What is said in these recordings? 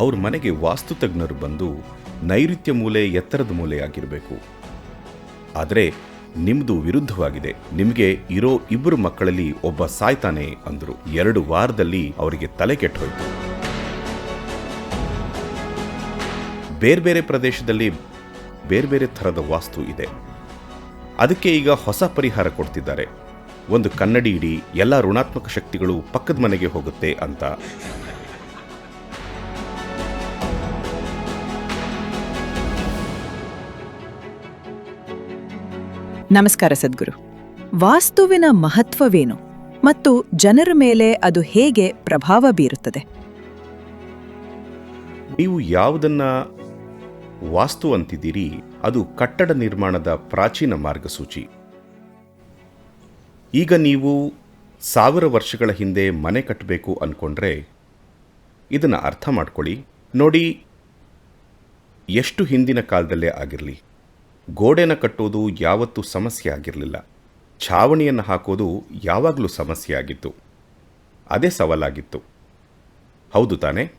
ಅವ್ರ ಮನೆಗೆ ವಾಸ್ತು ತಜ್ಞರು ಬಂದು ನೈಋತ್ಯ ಮೂಲೆ ಎತ್ತರದ ಮೂಲೆಯಾಗಿರಬೇಕು ಆದರೆ ನಿಮ್ಮದು ವಿರುದ್ಧವಾಗಿದೆ. ನಿಮಗೆ ಇರೋ ಇಬ್ಬರು ಮಕ್ಕಳಲ್ಲಿ ಒಬ್ಬ ಸಾಯ್ತಾನೆ ಅಂದರು. ಎರಡು ವಾರದಲ್ಲಿ ಅವರಿಗೆ ತಲೆ ಕೆಟ್ಟೋಯ್ತು. ಬೇರೆ ಬೇರೆ ಪ್ರದೇಶದಲ್ಲಿ ಬೇರೆ ಬೇರೆ ಥರದ ವಾಸ್ತು ಇದೆ. ಅದಕ್ಕೆ ಈಗ ಹೊಸ ಪರಿಹಾರ ಕೊಡ್ತಿದ್ದಾರೆ. ಒಂದು ಕನ್ನಡಿ ಇಡೀ, ಎಲ್ಲ ಋಣಾತ್ಮಕ ಶಕ್ತಿಗಳು ಪಕ್ಕದ ಮನೆಗೆ ಹೋಗುತ್ತೆ ಅಂತ. ನಮಸ್ಕಾರ ಸದ್ಗುರು. ವಾಸ್ತುವಿನ ಮಹತ್ವವೇನು ಮತ್ತು ಜನರ ಮೇಲೆ ಅದು ಹೇಗೆ ಪ್ರಭಾವ ಬೀರುತ್ತದೆ? ನೀವು ಯಾವುದನ್ನ ವಾಸ್ತು ಅಂತಿದ್ದೀರಿ, ಅದು ಕಟ್ಟಡ ನಿರ್ಮಾಣದ ಪ್ರಾಚೀನ ಮಾರ್ಗಸೂಚಿ. ಈಗ ನೀವು ಸಾವಿರ ವರ್ಷಗಳ ಹಿಂದೆ ಮನೆ ಕಟ್ಟಬೇಕು ಅನ್ಕೊಂಡ್ರೆ ಇದನ್ನು ಅರ್ಥ ಮಾಡ್ಕೊಳ್ಳಿ. ನೋಡಿ, ಎಷ್ಟು ಹಿಂದಿನ ಕಾಲದಲ್ಲೇ ಆಗಿರಲಿ. ಗೋಡೆನ ಕಟ್ಟೋದು ಯಾವತ್ತೂ ಸಮಸ್ಯೆ ಆಗಿರಲಿಲ್ಲ ಛಾವಣಿಯನ್ನು ಹಾಕೋದು ಯಾವಾಗಲೂ ಸಮಸ್ಯೆ ಆಗಿತ್ತು ಅದೇ ಸವಾಲಾಗಿತ್ತು. ಹೌದು ತಾನೇ?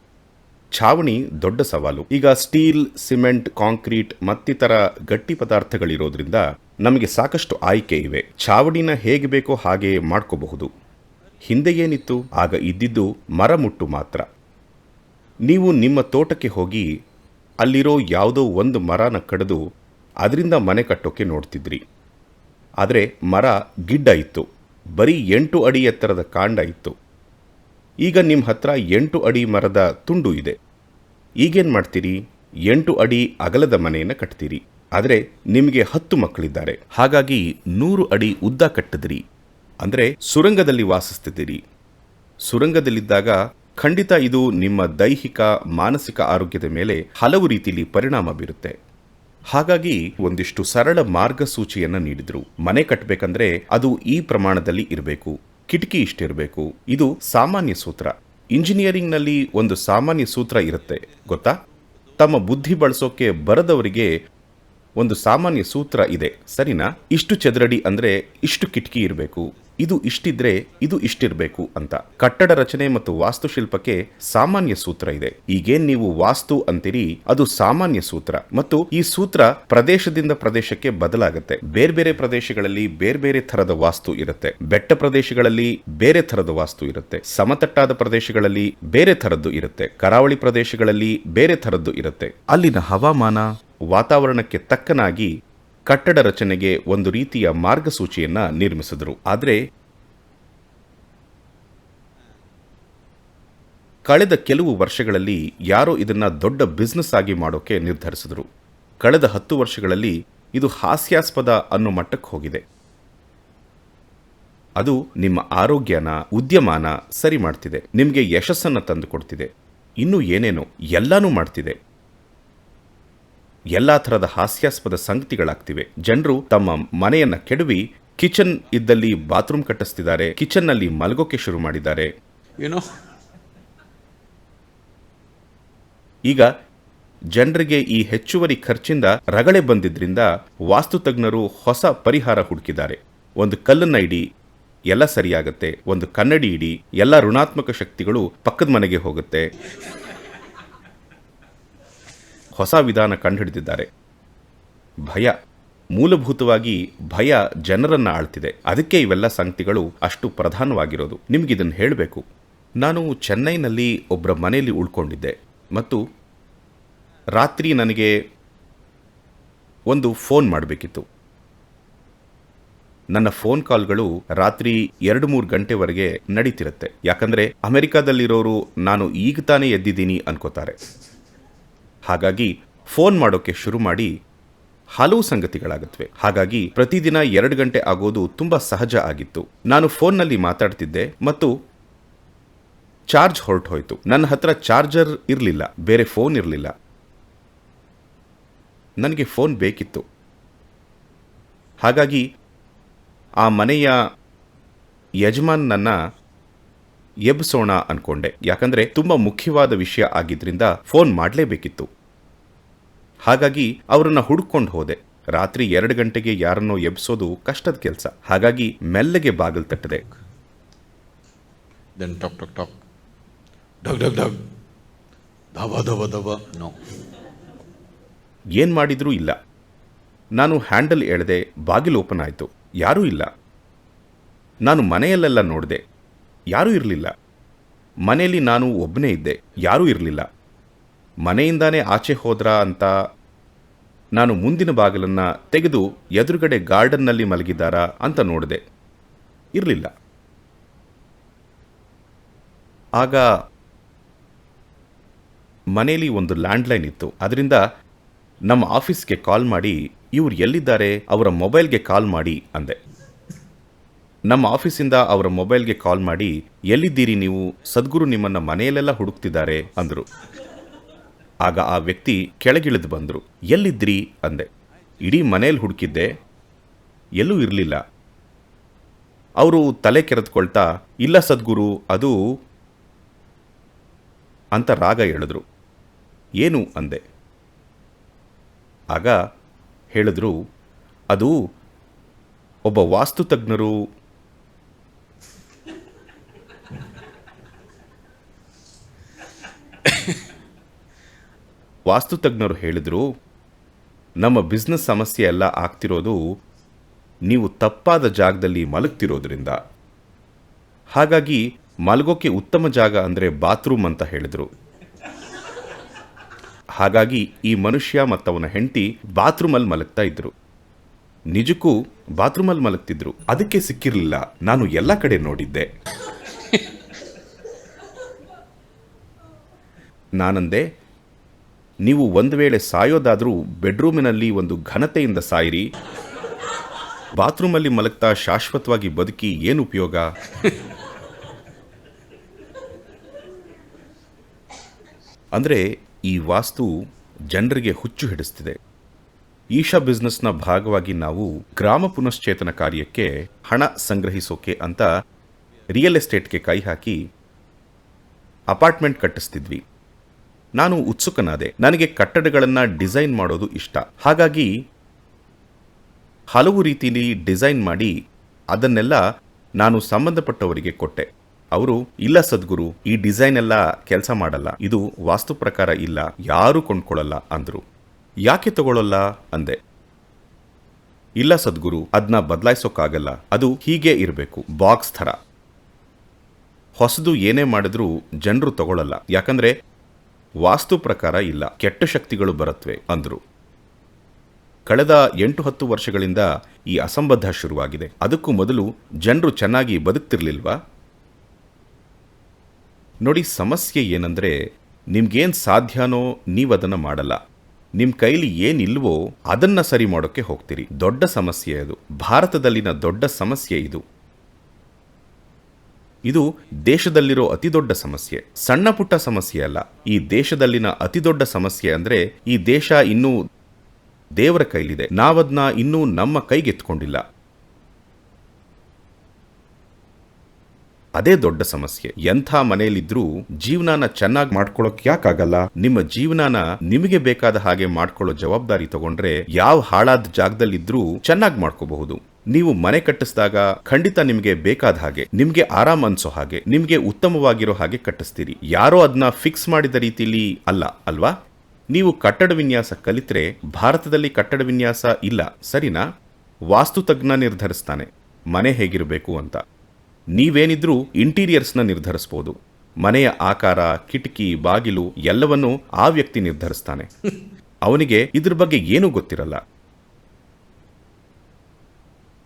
ಛಾವಣಿ ದೊಡ್ಡ ಸವಾಲು. ಈಗ ಸ್ಟೀಲ್, ಸಿಮೆಂಟ್, ಕಾಂಕ್ರೀಟ್ ಮತ್ತಿತರ ಗಟ್ಟಿ ಪದಾರ್ಥಗಳಿರೋದ್ರಿಂದ ನಮಗೆ ಸಾಕಷ್ಟು ಆಯ್ಕೆ ಇವೆ. ಛಾವಣಿನ ಹೇಗೆ ಬೇಕೋ ಹಾಗೆ ಮಾಡ್ಕೋಬಹುದು. ಹಿಂದೆ ಏನಿತ್ತು? ಆಗ ಇದ್ದಿದ್ದು ಮರ ಮುಟ್ಟು ಮಾತ್ರ. ನೀವು ನಿಮ್ಮ ತೋಟಕ್ಕೆ ಹೋಗಿ ಅಲ್ಲಿರೋ ಯಾವುದೋ ಒಂದು ಮರನ ಕಡಿದು ಅದರಿಂದ ಮನೆ ಕಟ್ಟೋಕೆ ನೋಡ್ತಿದ್ರಿ. ಆದರೆ ಮರ ಗಿಡ್ಡ ಇತ್ತು. ಬರೀ ಎಂಟು ಅಡಿ ಎತ್ತರದ ಕಾಂಡ ಇತ್ತು. ಈಗ ನಿಮ್ಮ ಹತ್ರ ಎಂಟು ಅಡಿ ಮರದ ತುಂಡು ಇದೆ. ಈಗೇನು ಮಾಡ್ತೀರಿ? ಎಂಟು ಅಡಿ ಅಗಲದ ಮನೆಯನ್ನು ಕಟ್ತೀರಿ. ಆದರೆ ನಿಮಗೆ ಹತ್ತು ಮಕ್ಕಳಿದ್ದಾರೆ. ಹಾಗಾಗಿ ನೂರು ಅಡಿ ಉದ್ದ ಕಟ್ಟಿದ್ರಿ. ಅಂದರೆ ಸುರಂಗದಲ್ಲಿ ವಾಸಿಸ್ತಿದ್ದೀರಿ. ಸುರಂಗದಲ್ಲಿದ್ದಾಗ ಖಂಡಿತ ಇದು ನಿಮ್ಮ ದೈಹಿಕ, ಮಾನಸಿಕ ಆರೋಗ್ಯದ ಮೇಲೆ ಹಲವು ರೀತಿಯಲ್ಲಿ ಪರಿಣಾಮ ಬೀರುತ್ತೆ. ಹಾಗಾಗಿ ಒಂದಿಷ್ಟು ಸರಳ ಮಾರ್ಗಸೂಚಿಯನ್ನು ನೀಡಿದ್ರು. ಮನೆ ಕಟ್ಟಬೇಕಂದ್ರೆ ಅದು ಈ ಪ್ರಮಾಣದಲ್ಲಿ ಇರಬೇಕು. ಕಿಟಕಿ ಇಷ್ಟಿರಬೇಕು. ಇದು ಸಾಮಾನ್ಯ ಸೂತ್ರ. ಇಂಜಿನಿಯರಿಂಗ್ನಲ್ಲಿ ಒಂದು ಸಾಮಾನ್ಯ ಸೂತ್ರ ಇರುತ್ತೆ, ಗೊತ್ತಾ? ತಮ್ಮ ಬುದ್ಧಿ ಬಳಸೋಕೆ ಬರದವರಿಗೆ ಒಂದು ಸಾಮಾನ್ಯ ಸೂತ್ರ ಇದೆ. ಸರಿನಾ? ಇಷ್ಟು ಚದರಡಿ ಅಂದ್ರೆ ಇಷ್ಟು ಕಿಟಕಿ ಇರಬೇಕು. ಇದು ಇಷ್ಟಿದ್ರೆ ಇದು ಇಷ್ಟಿರಬೇಕು ಅಂತ. ಕಟ್ಟಡ ರಚನೆ ಮತ್ತು ವಾಸ್ತುಶಿಲ್ಪಕ್ಕೆ ಸಾಮಾನ್ಯ ಸೂತ್ರ ಇದೆ. ಈಗೇನ್ ನೀವು ವಾಸ್ತು ಅಂತೀರಿ, ಅದು ಸಾಮಾನ್ಯ ಸೂತ್ರ. ಮತ್ತು ಈ ಸೂತ್ರ ಪ್ರದೇಶದಿಂದ ಪ್ರದೇಶಕ್ಕೆ ಬದಲಾಗುತ್ತೆ. ಬೇರೆ ಬೇರೆ ಪ್ರದೇಶಗಳಲ್ಲಿ ಬೇರೆ ಬೇರೆ ತರದ ವಾಸ್ತು ಇರುತ್ತೆ. ಬೆಟ್ಟ ಪ್ರದೇಶಗಳಲ್ಲಿ ಬೇರೆ ತರದ ವಾಸ್ತು ಇರುತ್ತೆ. ಸಮತಟ್ಟಾದ ಪ್ರದೇಶಗಳಲ್ಲಿ ಬೇರೆ ತರದ್ದು ಇರುತ್ತೆ. ಕರಾವಳಿ ಪ್ರದೇಶಗಳಲ್ಲಿ ಬೇರೆ ತರದ್ದು ಇರುತ್ತೆ. ಅಲ್ಲಿನ ಹವಾಮಾನ ವಾತಾವರಣಕ್ಕೆ ತಕ್ಕನಾಗಿ ಕಟ್ಟಡ ರಚನೆಗೆ ಒಂದು ರೀತಿಯ ಮಾರ್ಗಸೂಚಿಯನ್ನು ನಿರ್ಮಿಸಿದರು. ಆದರೆ ಕಳೆದ ಕೆಲವು ವರ್ಷಗಳಲ್ಲಿ ಯಾರೋ ಇದನ್ನು ದೊಡ್ಡ ಬಿಸ್ನೆಸ್ ಆಗಿ ಮಾಡೋಕೆ ನಿರ್ಧರಿಸಿದರು. ಕಳೆದ ಹತ್ತು ವರ್ಷಗಳಲ್ಲಿ ಇದು ಹಾಸ್ಯಾಸ್ಪದ ಅನ್ನೋ ಮಟ್ಟಕ್ಕೆ ಹೋಗಿದೆ. ಅದು ನಿಮ್ಮ ಆರೋಗ್ಯನ, ಉದ್ಯಮಾನ ಸರಿ ಮಾಡ್ತಿದೆ. ನಿಮಗೆ ಯಶಸ್ಸನ್ನು ತಂದುಕೊಡ್ತಿದೆ. ಇನ್ನೂ ಏನೇನೋ ಎಲ್ಲಾನೂ ಮಾಡ್ತಿದೆ. ಎಲ್ಲಾ ಥರದ ಹಾಸ್ಯಾಸ್ಪದ ಸಂಗತಿಗಳಾಗ್ತಿವೆ. ಜನರು ತಮ್ಮ ಮನೆಯನ್ನ ಕೆಡವಿ ಕಿಚನ್ ಇದ್ದಲ್ಲಿ ಬಾತ್ರೂಮ್ ಕಟ್ಟಿಸ್ತಿದ್ದಾರೆ. ಕಿಚನ್ನಲ್ಲಿ ಮಲಗೋಕೆ ಶುರು ಮಾಡಿದ್ದಾರೆ. ಏನೋ ಈಗ ಜನರಿಗೆ ಈ ಹೆಚ್ಚುವರಿ ಖರ್ಚಿಂದ ರಗಳೆ ಬಂದಿದ್ರಿಂದ ವಾಸ್ತುತಜ್ಞರು ಹೊಸ ಪರಿಹಾರ ಹುಡುಕಿದ್ದಾರೆ. ಒಂದು ಕಲ್ಲನ್ನ ಇಡಿ ಎಲ್ಲ ಸರಿಯಾಗತ್ತೆ. ಒಂದು ಕನ್ನಡಿ ಇಡಿ ಎಲ್ಲ ಋಣಾತ್ಮಕ ಶಕ್ತಿಗಳು ಪಕ್ಕದ ಮನೆಗೆ ಹೋಗುತ್ತೆ. ಹೊಸ ವಿಧಾನ ಕಂಡುಹಿಡಿದಿದ್ದಾರೆ. ಭಯ. ಮೂಲಭೂತವಾಗಿ ಭಯ ಜನರನ್ನ ಆಳ್ತಿದೆ. ಅದಕ್ಕೆ ಇವೆಲ್ಲ ಸಂಗತಿಗಳು ಅಷ್ಟು ಪ್ರಧಾನವಾಗಿರೋದು. ನಿಮ್ಗಿದನ್ನು ಹೇಳಬೇಕು. ನಾನು ಚೆನ್ನೈನಲ್ಲಿ ಒಬ್ಬರ ಮನೆಯಲ್ಲಿ ಉಳ್ಕೊಂಡಿದ್ದೆ. ಮತ್ತು ರಾತ್ರಿ ನನಗೆ ಒಂದು ಫೋನ್ ಮಾಡಬೇಕಿತ್ತು. ನನ್ನ ಫೋನ್ ಕಾಲ್ಗಳು ರಾತ್ರಿ ಎರಡು ಮೂರು ಗಂಟೆವರೆಗೆ ನಡೀತಿರುತ್ತೆ. ಯಾಕಂದರೆ ಅಮೆರಿಕಾದಲ್ಲಿರೋರು ನಾನು ಈಗ ತಾನೇ ಎದ್ದಿದ್ದೀನಿ ಅನ್ಕೋತಾರೆ. ಹಾಗಾಗಿ ಫೋನ್ ಮಾಡೋಕೆ ಶುರು ಮಾಡಿ ಹಲವು ಸಂಗತಿಗಳಾಗತ್ವೆ ಹಾಗಾಗಿ ಪ್ರತಿದಿನ ಎರಡು ಗಂಟೆ ಆಗೋದು ತುಂಬ ಸಹಜ ಆಗಿತ್ತು. ನಾನು ಫೋನ್ನಲ್ಲಿ ಮಾತಾಡ್ತಿದ್ದೆ ಮತ್ತು ಚಾರ್ಜ್ ಹೊರಟು ಹೋಯಿತು ನನ್ನ ಹತ್ರ ಚಾರ್ಜರ್ ಇರಲಿಲ್ಲ, ಬೇರೆ ಫೋನ್ ಇರಲಿಲ್ಲ. ನನಗೆ ಫೋನ್ ಬೇಕಿತ್ತು. ಹಾಗಾಗಿ ಆ ಮನೆಯ ಯಜಮಾನನ್ನ ಎಬ್ಸೋಣ ಅನ್ಕೊಂಡೆ. ಯಾಕಂದ್ರೆ ತುಂಬಾ ಮುಖ್ಯವಾದ ವಿಷಯ ಆಗಿದ್ರಿಂದ ಫೋನ್ ಮಾಡಲೇಬೇಕಿತ್ತು. ಹಾಗಾಗಿ ಅವರನ್ನ ಹುಡ್ಕೊಂಡು ಹೋದೆ. ರಾತ್ರಿ ಎರಡು ಗಂಟೆಗೆ ಯಾರನ್ನೋ ಎಬ್ಸೋದು ಕಷ್ಟದ ಕೆಲಸ. ಹಾಗಾಗಿ ಮೆಲ್ಲಗೆ ಬಾಗಿಲು ತಟ್ಟದೆ. ಏನ್ ಮಾಡಿದ್ರೂ ಇಲ್ಲ. ನಾನು ಹ್ಯಾಂಡಲ್ ಎಳೆದೆ ಬಾಗಿಲು ಓಪನ್ ಆಯಿತು. ಯಾರೂ ಇಲ್ಲ. ನಾನು ಮನೆಯಲ್ಲೆಲ್ಲ ನೋಡಿದೆ. ಯಾರೂ ಇರಲಿಲ್ಲ. ಮನೆಯಲ್ಲಿ ನಾನು ಒಬ್ಬನೇ ಇದ್ದೆ, ಯಾರೂ ಇರಲಿಲ್ಲ. ಮನೆಯಿಂದಾನೇ ಆಚೆ ಹೋದ್ರಾ ಅಂತ ನಾನು ಮುಂದಿನ ಬಾಗಿಲನ್ನು ತೆಗೆದು ಎದುರುಗಡೆ ಗಾರ್ಡನ್ನಲ್ಲಿ ಮಲಗಿದ್ದಾರಾ ಅಂತ ನೋಡಿದೆ. ಇರಲಿಲ್ಲ. ಆಗ ಮನೆಯಲ್ಲಿ ಒಂದು ಲ್ಯಾಂಡ್ಲೈನ್ ಇತ್ತು. ಅದರಿಂದ ನಮ್ಮ ಆಫೀಸ್ಗೆ ಕಾಲ್ ಮಾಡಿ, ಇವ್ರು ಎಲ್ಲಿದ್ದಾರೆ, ಅವರ ಮೊಬೈಲ್ಗೆ ಕಾಲ್ ಮಾಡಿ ಅಂದೆ. ನಮ್ಮ ಆಫೀಸಿಂದ ಅವರ ಮೊಬೈಲ್ಗೆ ಕಾಲ್ ಮಾಡಿ, ಎಲ್ಲಿದ್ದೀರಿ ನೀವು? ಸದ್ಗುರು ನಿಮ್ಮನ್ನ ಮನೆಯಲ್ಲೆಲ್ಲ ಹುಡುಕ್ತಿದ್ದಾರೆ ಅಂದರು. ಆಗ ಆ ವ್ಯಕ್ತಿ ಕೆಳಗಿಳಿದು ಬಂದರು. ಎಲ್ಲಿದ್ರಿ ಅಂದೆ. ಇಡೀ ಮನೆಯಲ್ಲಿ ಹುಡುಕಿದ್ದೆ. ಎಲ್ಲೂ ಇರಲಿಲ್ಲ. ಅವರು ತಲೆ ಕೆರೆದುಕೊಳ್ತಾ, ಇಲ್ಲ ಸದ್ಗುರು, ಅದು ಅಂತ ರಾಗ ಹೇಳಿದ್ರು. ಏನು? ಅಂದೆ. ಆಗ ಹೇಳಿದ್ರು, ಅದು ಒಬ್ಬ ವಾಸ್ತು ವಾಸ್ತು ತಜ್ಞರು ಹೇಳಿದ್ರು, ನಮ್ಮ ಬಿಸ್ನೆಸ್ ಸಮಸ್ಯೆ ಎಲ್ಲ ಆಗ್ತಿರೋದು ನೀವು ತಪ್ಪಾದ ಜಾಗದಲ್ಲಿ ಮಲಗ್ತಿರೋದ್ರಿಂದ. ಹಾಗಾಗಿ ಮಲಗೋಕೆ ಉತ್ತಮ ಜಾಗ ಅಂದರೆ ಬಾತ್ರೂಮ್ ಅಂತ ಹೇಳಿದರು. ಹಾಗಾಗಿ ಈ ಮನುಷ್ಯ ಮತ್ತವನ ಹೆಂಡತಿ ಬಾತ್ರೂಮಲ್ಲಿ ಮಲಗ್ತಾ ಇದ್ರು. ನಿಜಕ್ಕೂ ಬಾತ್ರೂಮಲ್ಲಿ ಮಲಗ್ತಿದ್ರು. ಅದಕ್ಕೆ ಸಿಕ್ಕಿರಲಿಲ್ಲ. ನಾನು ಎಲ್ಲ ಕಡೆ ನೋಡಿದ್ದೆ. ನಾನಂದೆ, ನೀವು ಒಂದು ವೇಳೆ ಸಾಯೋದಾದರೂ ಬೆಡ್ರೂಮಿನಲ್ಲಿ ಒಂದು ಘನತೆಯಿಂದ ಸಾಯಿರಿ. ಬಾತ್ರೂಮಲ್ಲಿ ಮಲಗ್ತಾ ಶಾಶ್ವತವಾಗಿ ಬದುಕಿ ಏನು ಉಪಯೋಗ? ಅಂದರೆ ಈ ವಾಸ್ತು ಜನರಿಗೆ ಹುಚ್ಚು ಹಿಡಿಸ್ತಿದೆ. ಈಶಾ ಬಿಸ್ನೆಸ್ನ ಭಾಗವಾಗಿ ನಾವು ಗ್ರಾಮ ಪುನಶ್ಚೇತನ ಕಾರ್ಯಕ್ಕೆ ಹಣ ಸಂಗ್ರಹಿಸೋಕೆ ಅಂತ ರಿಯಲ್ ಎಸ್ಟೇಟ್ಗೆ ಕೈ ಹಾಕಿ ಅಪಾರ್ಟ್ಮೆಂಟ್ ಕಟ್ಟಿಸ್ತಿದ್ವಿ. ನಾನು ಉತ್ಸುಕನಾದೆ. ನನಗೆ ಕಟ್ಟಡಗಳನ್ನು ಡಿಸೈನ್ ಮಾಡೋದು ಇಷ್ಟ. ಹಾಗಾಗಿ ಹಲವು ರೀತಿಯಲ್ಲಿ ಡಿಸೈನ್ ಮಾಡಿ ಅದನ್ನೆಲ್ಲ ನಾನು ಸಂಬಂಧಪಟ್ಟವರಿಗೆ ಕೊಟ್ಟೆ. ಅವರು, ಇಲ್ಲ ಸದ್ಗುರು, ಈ ಡಿಸೈನ್ ಎಲ್ಲ ಕೆಲಸ ಮಾಡಲ್ಲ. ಇದು ವಾಸ್ತು ಪ್ರಕಾರ ಇಲ್ಲ, ಯಾರೂ ಕೊಂಡ್ಕೊಳ್ಳಲ್ಲ ಅಂದ್ರು. ಯಾಕೆ ತಗೊಳ್ಳಲ್ಲ ಅಂದೆ. ಇಲ್ಲ ಸದ್ಗುರು ಅದನ್ನ ಬದಲಾಯಿಸೋಕ್ಕಾಗಲ್ಲ ಅದು ಹೀಗೆ ಇರಬೇಕು, ಬಾಕ್ಸ್ ಥರ. ಹೊಸದು ಏನೇ ಮಾಡಿದ್ರೂ ಜನರು ತಗೊಳ್ಳಲ್ಲ ಯಾಕಂದ್ರೆ ವಾಸ್ತು ಪ್ರಕಾರ ಇಲ್ಲ. ಕೆಟ್ಟ ಶಕ್ತಿಗಳು ಬರುತ್ತವೆ ಅಂದರು. ಕಳೆದ ಎಂಟು ಹತ್ತು ವರ್ಷಗಳಿಂದ ಈ ಅಸಂಬದ್ಧ ಶುರುವಾಗಿದೆ. ಅದಕ್ಕೂ ಮೊದಲು ಜನರು ಚೆನ್ನಾಗಿ ಬದುಕ್ತಿರ್ಲಿಲ್ವಾ? ನೋಡಿ, ಸಮಸ್ಯೆ ಏನಂದರೆ, ನಿಮ್ಗೇನು ಸಾಧ್ಯನೋ ನೀವದನ್ನ ಮಾಡಲ್ಲ. ನಿಮ್ಮ ಕೈಲಿ ಏನಿಲ್ವೋ ಅದನ್ನು ಸರಿ ಮಾಡೋಕ್ಕೆ ಹೋಗ್ತೀರಿ. ದೊಡ್ಡ ಸಮಸ್ಯೆ ಅದು. ಭಾರತದಲ್ಲಿನ ದೊಡ್ಡ ಸಮಸ್ಯೆ ಇದು. ಇದು ದೇಶದಲ್ಲಿರೋ ಅತಿದೊಡ್ಡ ಸಮಸ್ಯೆ. ಸಣ್ಣ ಪುಟ್ಟ ಸಮಸ್ಯೆ ಅಲ್ಲ. ಈ ದೇಶದಲ್ಲಿನ ಅತಿದೊಡ್ಡ ಸಮಸ್ಯೆ ಅಂದ್ರೆ ಈ ದೇಶ ಇನ್ನೂ ದೇವರ ಕೈಲಿದೆ. ನಾವದ್ನ ಇನ್ನೂ ನಮ್ಮ ಕೈಗೆತ್ಕೊಂಡಿಲ್ಲ ಅದೇ ದೊಡ್ಡ ಸಮಸ್ಯೆ. ಎಂಥ ಮನೆಯಲ್ಲಿದ್ರೂ ಜೀವನಾನ ಚೆನ್ನಾಗಿ ಮಾಡ್ಕೊಳ್ಳೋಕ್ ಯಾಕಾಗಲ್ಲ? ನಿಮ್ಮ ಜೀವನಾನ ನಿಮಗೆ ಬೇಕಾದ ಹಾಗೆ ಮಾಡ್ಕೊಳ್ಳೋ ಜವಾಬ್ದಾರಿ ತಗೊಂಡ್ರೆ ಯಾವ ಹಾಳಾದ ಜಾಗದಲ್ಲಿದ್ರೂ ಚೆನ್ನಾಗಿ ಮಾಡ್ಕೋಬಹುದು. ನೀವು ಮನೆ ಕಟ್ಟಿಸಿದಾಗ ಖಂಡಿತ ನಿಮಗೆ ಬೇಕಾದ ಹಾಗೆ, ನಿಮ್ಗೆ ಆರಾಮ್ ಅನ್ಸೋ ಹಾಗೆ, ನಿಮ್ಗೆ ಉತ್ತಮವಾಗಿರೋ ಹಾಗೆ ಕಟ್ಟಿಸ್ತೀರಿ. ಯಾರೋ ಅದನ್ನ ಫಿಕ್ಸ್ ಮಾಡಿದ ರೀತಿಲಿ ಅಲ್ಲ, ಅಲ್ವಾ? ನೀವು ಕಟ್ಟಡ ವಿನ್ಯಾಸ ಕಲಿತ್ರೆ ಭಾರತದಲ್ಲಿ ಕಟ್ಟಡ ವಿನ್ಯಾಸ ಇಲ್ಲ, ಸರಿನಾ? ವಾಸ್ತು ತಜ್ಞ ನಿರ್ಧರಿಸ್ತಾನೆ, ಮನೆ ಹೇಗಿರಬೇಕು ಅಂತ. ನೀವೇನಿದ್ರೂ ಇಂಟೀರಿಯರ್ಸ್ನ ನಿರ್ಧರಿಸ್ಬೋದು. ಮನೆಯ ಆಕಾರ, ಕಿಟಕಿ, ಬಾಗಿಲು ಎಲ್ಲವನ್ನೂ ಆ ವ್ಯಕ್ತಿ ನಿರ್ಧರಿಸ್ತಾನೆ. ಅವನಿಗೆ ಇದ್ರ ಬಗ್ಗೆ ಏನೂ ಗೊತ್ತಿರಲ್ಲ.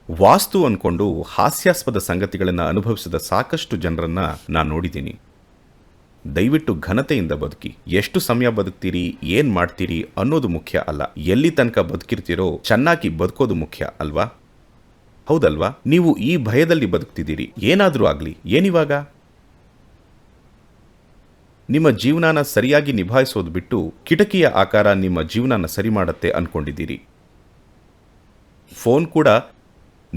ವಾಸ್ತು ಅನ್ಕೊಂಡು ಹಾಸ್ಯಾಸ್ಪದ ಸಂಗತಿಗಳನ್ನು ಅನುಭವಿಸಿದ ಸಾಕಷ್ಟು ಜನರನ್ನ ನಾನು ನೋಡಿದ್ದೀನಿ. ದಯವಿಟ್ಟು ಘನತೆಯಿಂದ ಬದುಕಿ, ಎಷ್ಟು ಸಮಯ ಬದುಕ್ತೀರಿ, ಏನ್ ಮಾಡ್ತೀರಿ ಅನ್ನೋದು ಮುಖ್ಯ ಅಲ್ಲ. ಎಲ್ಲಿ ತನಕ ಬದುಕಿರ್ತೀರೋ ಚೆನ್ನಾಗಿ ಬದುಕೋದು ಮುಖ್ಯ ಅಲ್ವಾ? ಹೌದಲ್ವಾ? ನೀವು ಈ ಭಯದಲ್ಲಿ ಬದುಕ್ತಿದ್ದೀರಿ. ಏನಾದರೂ ಆಗಲಿ, ಏನಿವಾಗ? ನಿಮ್ಮ ಜೀವನಾನ ಸರಿಯಾಗಿ ನಿಭಾಯಿಸೋದು ಬಿಟ್ಟು ಕಿಟಕಿಯ ಆಕಾರ ನಿಮ್ಮ ಜೀವನಾನ ಸರಿ ಮಾಡತ್ತೆ ಅನ್ಕೊಂಡಿದ್ದೀರಿ. ಫೋನ್ ಕೂಡ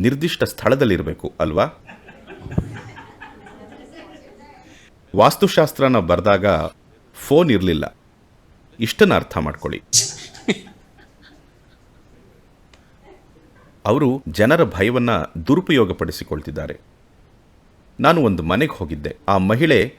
ನಿರ್ದಿಷ್ಟ ಸ್ಥಳದಲ್ಲಿರಬೇಕು, ಅಲ್ವಾ? ವಾಸ್ತುಶಾಸ್ತ್ರನ ಬರೆದಾಗ ಫೋನ್ ಇರಲಿಲ್ಲ. ಇಷ್ಟನ್ನು ಅರ್ಥ ಮಾಡ್ಕೊಳ್ಳಿ. ಅವರು ಜನರ ಭಯವನ್ನು ದುರುಪಯೋಗಪಡಿಸಿಕೊಳ್ತಿದ್ದಾರೆ. ನಾನು ಒಂದು ಮನೆಗೆ ಹೋಗಿದ್ದೆ. ಆ ಮಹಿಳೆ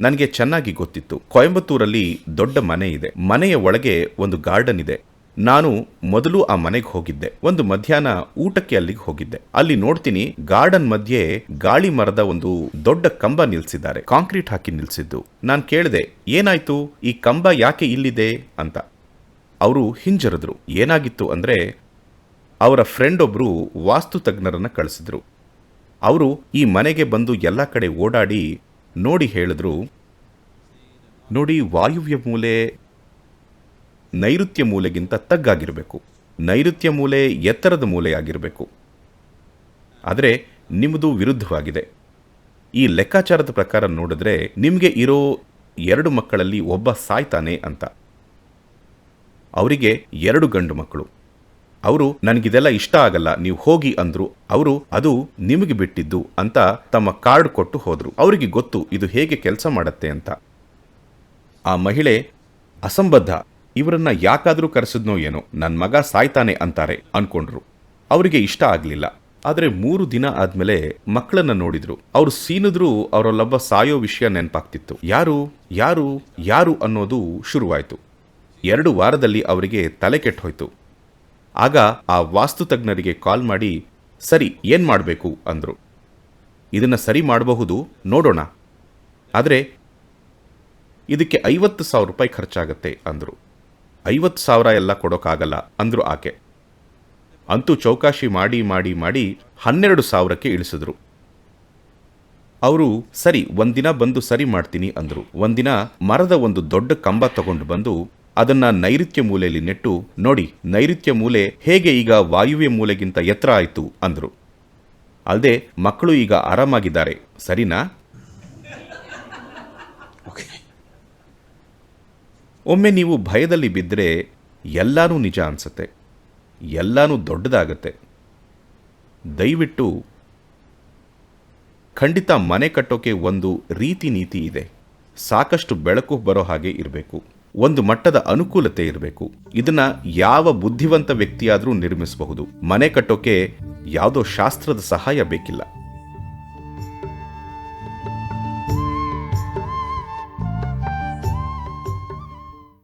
ನನಗೆ ಚೆನ್ನಾಗಿ ಗೊತ್ತಿತ್ತು. ಕೊಯಂಬತ್ತೂರಲ್ಲಿ ದೊಡ್ಡ ಮನೆ ಇದೆ. ಮನೆಯ ಒಳಗೆ ಒಂದು ಗಾರ್ಡನ್ ಇದೆ. ನಾನು ಮೊದಲು ಆ ಮನೆಗೆ ಹೋಗಿದ್ದೆ. ಒಂದು ಮಧ್ಯಾಹ್ನ ಊಟಕ್ಕೆ ಅಲ್ಲಿಗೆ ಹೋಗಿದ್ದೆ. ಅಲ್ಲಿ ನೋಡ್ತೀನಿ ಗಾರ್ಡನ್ ಮಧ್ಯೆ ಗಾಳಿ ಮರದ ಒಂದು ದೊಡ್ಡ ಕಂಬ ನಿಲ್ಸಿದ್ದಾರೆ. ಕಾಂಕ್ರೀಟ್ ಹಾಕಿ ನಿಲ್ಸಿದ್ದು. ನಾನು ಕೇಳಿದೆ, ಏನಾಯ್ತು? ಈ ಕಂಬ ಯಾಕೆ ಇಲ್ಲಿದೆ? ಅಂತ. ಅವರು ಹಿಂಜರಿದ್ರು. ಏನಾಗಿತ್ತು ಅಂದ್ರೆ, ಅವರ ಫ್ರೆಂಡ್ ಒಬ್ರು ವಾಸ್ತು ತಜ್ಞರನ್ನ ಕಳಿಸಿದ್ರು. ಅವರು ಈ ಮನೆಗೆ ಬಂದು ಎಲ್ಲ ಕಡೆ ಓಡಾಡಿ ನೋಡಿ ಹೇಳಿದ್ರು, ನೋಡಿ ವಾಯುವ್ಯ ಮೂಲೆ ನೈಋತ್ಯ ಮೂಲೆಗಿಂತ ತಗ್ಗಾಗಿರಬೇಕು. ನೈಋತ್ಯ ಮೂಲೆ ಎತ್ತರದ ಮೂಲೆಯಾಗಿರಬೇಕು. ಆದರೆ ನಿಮ್ಮದು ವಿರುದ್ಧವಾಗಿದೆ. ಈ ಲೆಕ್ಕಾಚಾರದ ಪ್ರಕಾರ ನೋಡಿದ್ರೆ ನಿಮಗೆ ಇರೋ ಎರಡು ಮಕ್ಕಳಲ್ಲಿ ಒಬ್ಬ ಸಾಯ್ತಾನೆ ಅಂತ. ಅವರಿಗೆ ಎರಡು ಗಂಡು ಮಕ್ಕಳು. ಅವರು, ನನಗಿದೆಲ್ಲ ಇಷ್ಟ ಆಗಲ್ಲ, ನೀವು ಹೋಗಿ ಅಂದ್ರು. ಅವರು, ಅದು ನಿಮಗೆ ಬಿಟ್ಟಿದ್ದು ಅಂತ ತಮ್ಮ ಕಾರ್ಡ್ ಕೊಟ್ಟು ಹೋದರು. ಅವರಿಗೆ ಗೊತ್ತು, ಇದು ಹೇಗೆ ಕೆಲಸ ಮಾಡತ್ತೆ ಅಂತ. ಆ ಮಹಿಳೆ ಅಸಂಬದ್ಧ. ಇವರನ್ನ ಯಾಕಾದ್ರೂ ಕರೆಸಿದ್ನೋ ಏನೋ ನನ್ನ ಮಗ ಸಾಯ್ತಾನೆ ಅಂತಾರೆ ಅನ್ಕೊಂಡ್ರು. ಅವರಿಗೆ ಇಷ್ಟ ಆಗ್ಲಿಲ್ಲ. ಆದರೆ ಮೂರು ದಿನ ಆದ್ಮೇಲೆ ಮಕ್ಕಳನ್ನ ನೋಡಿದ್ರು. ಅವ್ರು ಸೀನಿದ್ರು ಅವರಲ್ಲೊಬ್ಬ ಸಾಯೋ ವಿಷಯ ನೆನಪಾಗ್ತಿತ್ತು. ಯಾರು ಯಾರು ಯಾರು ಅನ್ನೋದು ಶುರುವಾಯಿತು. ಎರಡು ವಾರದಲ್ಲಿ ಅವರಿಗೆ ತಲೆ ಕೆಟ್ಟೋಯ್ತು. ಆಗ ಆ ವಾಸ್ತು ತಜ್ಞರಿಗೆ ಕಾಲ್ ಮಾಡಿ, ಸರಿ, ಏನ್ ಮಾಡಬೇಕು? ಅಂದ್ರು. ಇದನ್ನ ಸರಿ ಮಾಡಬಹುದು, ನೋಡೋಣ. ಆದರೆ, ಇದಕ್ಕೆ ಐವತ್ತು ಸಾವಿರ ರೂಪಾಯಿ ಖರ್ಚಾಗತ್ತೆ, ಅಂದ್ರು. ಐವತ್ತು ಸಾವಿರ ಎಲ್ಲ ಕೊಡೋಕ್ಕಾಗಲ್ಲ ಅಂದ್ರು ಆಕೆ. ಅಂತೂ ಚೌಕಾಶಿ ಮಾಡಿ ಮಾಡಿ ಮಾಡಿ ಹನ್ನೆರಡು ಸಾವಿರಕ್ಕೆ ಇಳಿಸಿದ್ರು. ಅವರು, ಸರಿ, ಒಂದಿನ ಬಂದು ಸರಿ ಮಾಡ್ತೀನಿ ಅಂದರು. ಒಂದಿನ ಮರದ ಒಂದು ದೊಡ್ಡ ಕಂಬ ತಗೊಂಡು ಬಂದು ಅದನ್ನ ನೈಋತ್ಯ ಮೂಲೆಯಲ್ಲಿ ನೆಟ್ಟು, ನೋಡಿ, ನೈಋತ್ಯ ಮೂಲೆ ಹೇಗೆ ಈಗ ವಾಯುವ್ಯ ಮೂಲೆಗಿಂತ ಎತ್ತರ ಆಯಿತು ಅಂದರು. ಅಲ್ಲದೆ ಮಕ್ಕಳು ಈಗ ಆರಾಮಾಗಿದ್ದಾರೆ. ಸರಿನಾ? ಒಮ್ಮೆ ನೀವು ಭಯದಲ್ಲಿ ಬಿದ್ದರೆ ಎಲ್ಲಾನು ನಿಜ ಅನಿಸುತ್ತೆ. ಎಲ್ಲಾನು ದೊಡ್ಡದಾಗತ್ತೆ. ದಯವಿಟ್ಟು ಖಂಡಿತ ಮನೆ ಕಟ್ಟೋಕೆ ಒಂದು ರೀತಿ ನೀತಿ ಇದೆ. ಸಾಕಷ್ಟು ಬೆಳಕು ಬರೋ ಹಾಗೆ ಇರಬೇಕು. ಒಂದು ಮಟ್ಟದ ಅನುಕೂಲತೆ ಇರಬೇಕು. ಇದನ್ನ ಯಾವ ಬುದ್ಧಿವಂತ ವ್ಯಕ್ತಿಯಾದರೂ ನಿರ್ಮಿಸಬಹುದು. ಮನೆ ಕಟ್ಟೋಕೆ ಯಾವುದೋ ಶಾಸ್ತ್ರದ ಸಹಾಯ ಬೇಕಿಲ್ಲ.